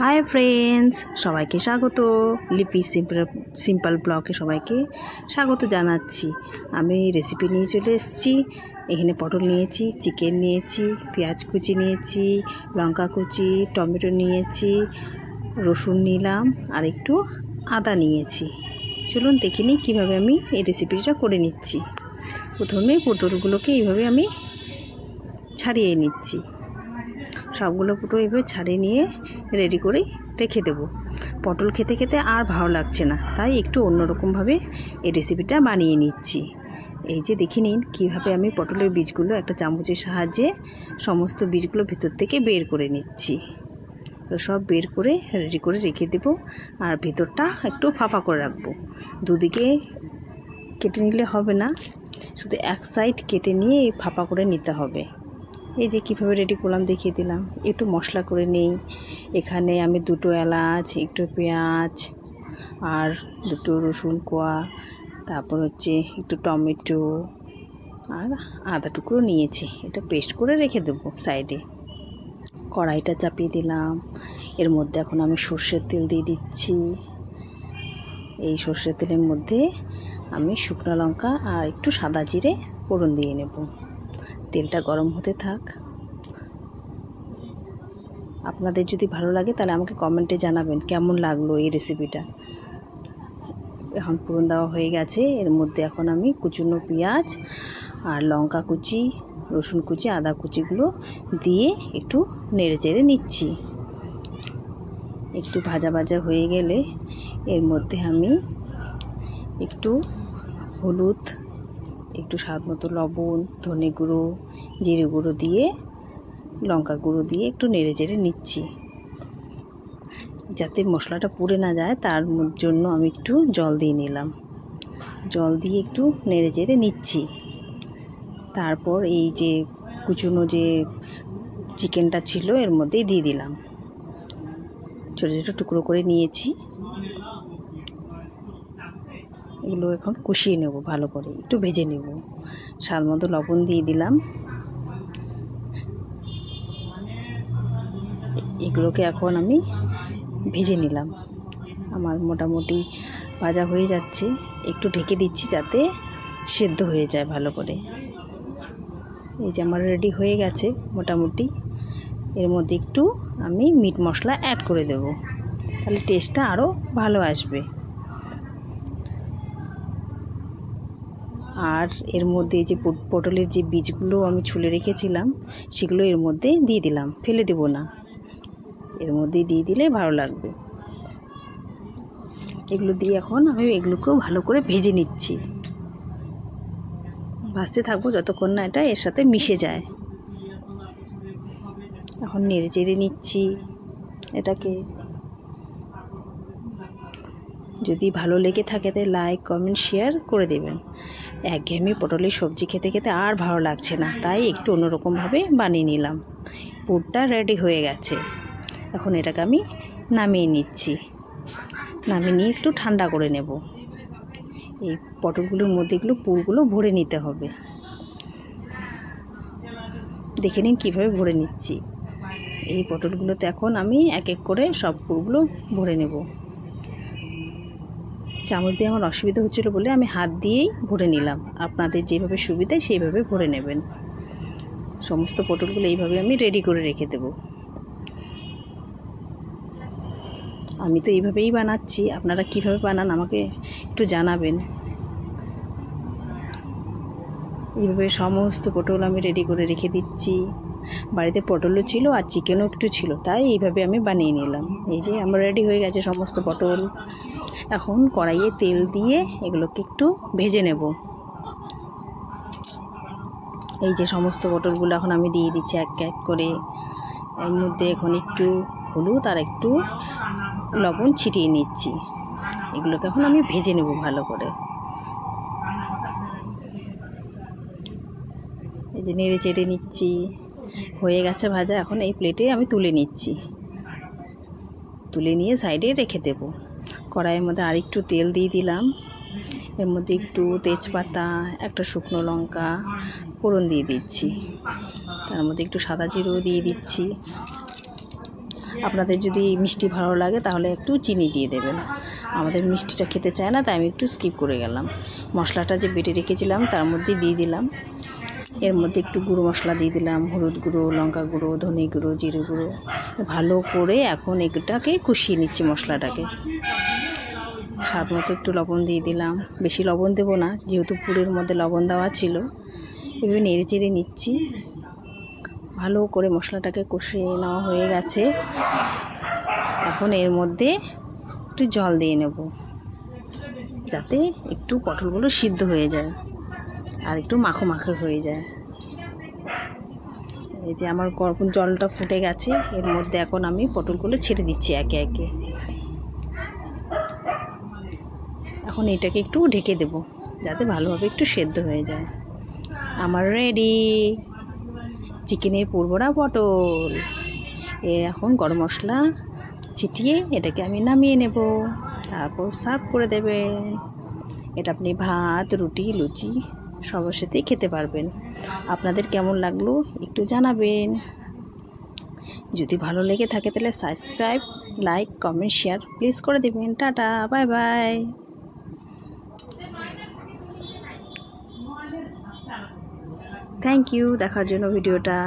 Hi friends সবাইকে স্বাগত। লিপি সিম্পল সিম্পল ব্লগে সবাইকে স্বাগত জানাচ্ছি। আমি রেসিপি নিয়ে চলে এসেছি। এখানে পটল নিয়েছি চিকেন নিয়েছি, পেঁয়াজ কুচি নিয়েছি, লঙ্কা কুচি, টমেটো নিয়েছি, রসুন নিলাম, আর একটু আদা নিয়েছি। চলুন দেখে নিই কীভাবে আমি এই রেসিপিটা করে নিচ্ছি। প্রথমে পটলগুলোকে এইভাবে আমি ছাড়িয়ে নিচ্ছি। সবগুলো পটল এভাবে ছাড়িয়ে নিয়ে রেডি করে রেখে দেবো। পটল খেতে খেতে আর ভালো লাগছে না, তাই একটু অন্যরকমভাবে এই রেসিপিটা বানিয়ে নিচ্ছি। এই যে দেখে নিন কীভাবে আমি পটলের বীজগুলো একটা চামচের সাহায্যে সমস্ত বীজগুলো ভিতর থেকে বের করে নিচ্ছি। সব বের করে রেডি করে রেখে দেবো আর ভিতরটা একটু ফাঁপা করে রাখব। দুদিকে কেটে নিলে হবে না, শুধু এক সাইড কেটে নিয়ে ফাঁপা করে নিতে হবে। এই যে কীভাবে রেডি করলাম দেখিয়ে দিলাম। একটু মশলা করে নেই। এখানে আমি দুটো এলাচ, একটু পেঁয়াজ আর দুটো রসুন কোয়া, তারপর হচ্ছে একটু টমেটো আর আদা টুকরো নিয়েছি। এটা পেস্ট করে রেখে দেবো সাইডে কড়াইটা চাপিয়ে দিলাম। এর মধ্যে এখন আমি সর্ষের তেল দিয়ে দিচ্ছি। এই সর্ষের তেলের মধ্যে আমি শুকনো লঙ্কা আর একটু সাদা জিরে ফোড়ন দিয়ে নেব। তেলটা গরম হতে থাক। আপনাদের যদি ভালো লাগে তাহলে আমাকে কমেন্টে জানাবেন কেমন লাগল এই রেসিপিটা এখন ফোড়ন দেওয়া হয়ে গেছে। এর মধ্যে এখন আমি কুচুনো পেঁয়াজ আর লঙ্কা কুচি, রসুন কুচি, আদা কুচিগুলো দিয়ে একটু নেড়ে চেড়ে নিচ্ছি। একটু ভাজা ভাজা হয়ে গেলে এর মধ্যে আমি একটু হলুদ একটু স্বাদ মতো লবণ, ধনে গুঁড়ো, জিরে গুঁড়ো দিয়ে লঙ্কা গুঁড়ো দিয়ে একটু নেড়ে চেড়ে নিচ্ছি। যাতে মশলাটা পুড়ে না যায়, তার জন্য আমি একটু জল দিয়ে নিলাম। জল দিয়ে একটু নেড়ে চেড়ে নিচ্ছি। তারপর এই যে কুচুনো যে চিকেনটা ছিল, এর মধ্যেই দিয়ে দিলাম। ছোটো ছোটো টুকরো করে নিয়েছি। এগুলো এখন কষিয়ে নেব ভালো করে, একটু ভেজে নেব। স্বাদ মতো লবণ দিয়ে দিলাম। এগুলোকে এখন আমি ভেজে নিলাম। আমার মোটামুটি ভাজা হয়ে যাচ্ছে। একটু ঢেকে দিচ্ছি যাতে সেদ্ধ হয়ে যায় ভালো করে। এই যে আমার রেডি হয়ে গেছে মোটামুটি। এর মধ্যে একটু আমি মিট মশলা অ্যাড করে দেব। তাহলে টেস্টটা আরও ভালো আসবে। আর এর মধ্যে যে পট- পটলের যে বীজগুলো আমি ছুলে রেখেছিলাম, সেগুলো এর মধ্যে দিয়ে দিলাম। ফেলে দেব না। এর মধ্যে দিয়ে দিলে ভালো লাগবে। এগুলো দিয়ে এখন আমি এগুলোকেও ভালো করে ভেজে নিচ্ছি। ভাজতে থাকব যতক্ষণ না এটা এর সাথে মিশে যায়। এখন নেড়ে চেড়ে নিচ্ছি এটাকে। যদি ভালো লেগে থাকে তাহলে লাইক কমেন্ট শেয়ার করে দেবেন। একঘেয়েমি পটলের সবজি খেতে খেতে আর ভালো লাগছে না, তাই একটু অন্যরকমভাবে বানিয়ে নিলাম। পুরটা রেডি হয়ে গেছে। এখন এটাকে আমি নামিয়ে নিচ্ছি। নামিয়ে নিয়ে একটু ঠান্ডা করে নেব। এই পটলগুলোর মধ্যে এগুলো পুরগুলো ভরে নিতে হবে। দেখে নিন কীভাবে ভরে নিচ্ছি। এই পটলগুলোতে এখন আমি এক এক করে সব পুরগুলো ভরে নেব। চামচ দিয়ে আমার অসুবিধা হচ্ছিল বলে আমি হাত দিয়েই ভরে নিলাম। আপনাদের যেভাবে সুবিধা, সেইভাবে ভরে নেবেন। সমস্ত পটলগুলো এইভাবে আমি রেডি করে রেখে দেব। আমি তো এইভাবেই বানাচ্ছি। আপনারা কীভাবে বানান আমাকে একটু জানাবেন। এইভাবে সমস্ত পটল আমি রেডি করে রেখে দিচ্ছি। বাড়িতে পটলও ছিল আর চিকেনও একটু ছিল, তাই এইভাবে আমি বানিয়ে নিলাম। এই যে আমার রেডি হয়ে গেছে সমস্ত পটল। এখন কড়াইয়ে তেল দিয়ে এগুলোকে একটু ভেজে নেব। এই যে সমস্ত পটলগুলো এখন আমি দিয়ে দিচ্ছি এক এক করে। এর মধ্যে এখন একটু হলুদ আর একটু লবণ ছিটিয়ে নিচ্ছি। এগুলোকে এখন আমি ভেজে নেব ভালো করে। এই যে নেড়ে চেড়ে নিচ্ছি। হয়ে গেছে ভাজা। এখন এই প্লেটে আমি তুলে নিচ্ছি। তুলে নিয়ে সাইডে রেখে দেব। কড়াইয়ের মধ্যে আরেকটু তেল দিয়ে দিলাম। এর মধ্যে একটু তেজপাতা, একটা শুকনো লঙ্কা ফোড়ন দিয়ে দিচ্ছি। তার মধ্যে একটু সাদা জিরেও দিয়ে দিচ্ছি। আপনাদের যদি মিষ্টি ভালো লাগে তাহলে একটু চিনি দিয়ে দেবেন। আমাদের মিষ্টিটা খেতে চায় না, তাই আমি একটু স্কিপ করে গেলাম। মশলাটা যে বেটে রেখেছিলাম, তার মধ্যে দিয়ে দিলাম। এর মধ্যে একটু গুঁড়ো মশলা দিয়ে দিলাম, হলুদ গুঁড়ো, লঙ্কা গুঁড়ো, ধনে গুঁড়ো, জিরে গুঁড়ো। ভালো করে এখন এটাকে কষিয়ে নিচ্ছি মশলাটাকে। স্বাদ মতো একটু লবণ দিয়ে দিলাম। বেশি লবণ দেবো না, যেহেতু পুরের মধ্যে লবণ দেওয়া ছিল। এভাবে নেড়ে চেড়ে নিচ্ছি। ভালো করে মশলাটাকে কষিয়ে নেওয়া হয়ে গেছে। এখন এর মধ্যে একটু জল দিয়ে নেব, যাতে একটু পটলগুলো সিদ্ধ হয়ে যায়। আর একটু মাখো মাখো হয়ে যায়। এই যে আমার গরম জলটা ফুটে গেছে, এর মধ্যে এখন আমি পটলগুলো ছেড়ে দিচ্ছি একে একে। এখন এটাকে একটু ঢেকে দেব, যাতে ভালোভাবে একটু সেদ্ধ হয়ে যায়। আমার রেডি চিকেনের পুরবড়া পটল। এ এখন গরম মশলা ছিটিয়ে এটাকে আমি নামিয়ে নেব। তারপর সার্ভ করে দেবেন এটা আপনি ভাত, রুটি, লুচি সবার সাথেই খেতে পারবেন। আপনাদের কেমন লাগল একটু জানাবেন। যদি ভালো লেগে থাকে তাহলে subscribe, like, comment, share please করে দেবেন। Tata, bye bye. Thank you, দেখার জন্য ভিডিওটা।